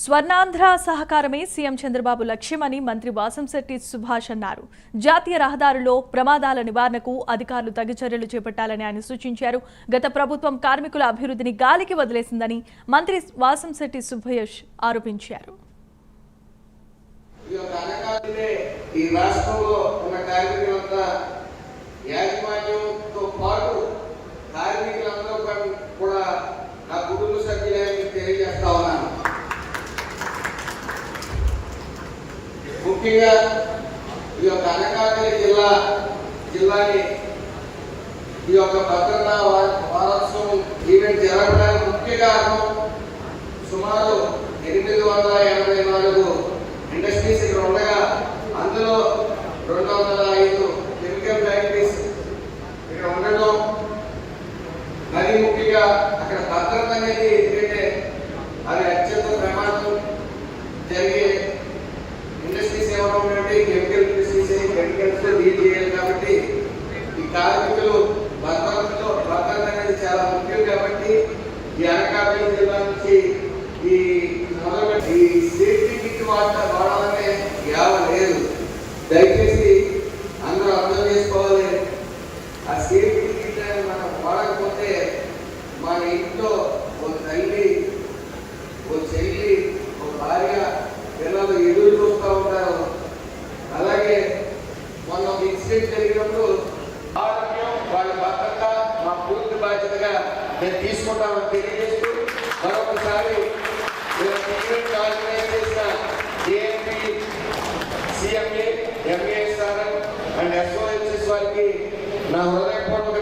Swarnandhra సహకారమే CM Chandrababu లక్ష్యమని మంత్రి వాసంశెట్టి సుభాష్ అన్నారు. జాతీయ రహదారుల్లో ప్రమాదాల నివారణకు అధికారులు తగు చర్యలు చేపట్టాలని ఆయన సూచించారు. గత ప్రభుత్వం కార్మికుల అభివృద్ధిని గాలికి వదిలేసిందని మంత్రి వాసంశెట్టి సుభాష్ ఆరోపించారు. కార్మికులందరూ కూడా- నా కుటుంబ సభ్యులే తెలియజేస్తా ముఖ్యంగా ఈ యొక్క అనకాపల్లి జిల్లా జిల్లాని ఈ యొక్క భద్రతా వారోత్సవం ఈవెంట్ జరగడానికి ముఖ్య కారణం సుమారు ఎనిమిది వందల ఎనభై నాలుగు ఇండస్ట్రీస్ ఇక్కడ ఉండగా అందులో రెండు వందల ఐదు కెమికల్ ఫ్యాక్టరీస్ ఇక్కడ ఉండడం. మరి ముఖ్యంగా అక్కడ భద్రత అనేది కార్మికులు భద్రతలో భద్రత అనేది చాలా ముఖ్యం కాబట్టి ఈ అనకాపల్లి జిల్లా నుంచి ఈ ఈ సేఫ్టీ కిట్ వాడ వాడాలనే యావ లేదు. దయచేసి అందరూ అర్థం చేసుకోవాలి. ఆ సేఫ్టీ కిట్ అనేది మనం వాడకపోతే మన ఇంట్లో ఒక తల్లి ఓ చెల్లి ఓ భార్య పిల్లలు ఎదురు చూస్తూ ఉంటారు. అలాగే మొన్న ఒక ఇన్సిడెంట్ జరిగినప్పుడు మేము తీసుకుంటామని తెలియజేస్తూ మరొకసారి ఆర్గనైజ్ చేసిన AMP CMA MASRM and SOHS వారికి నా హృదయపూర్వక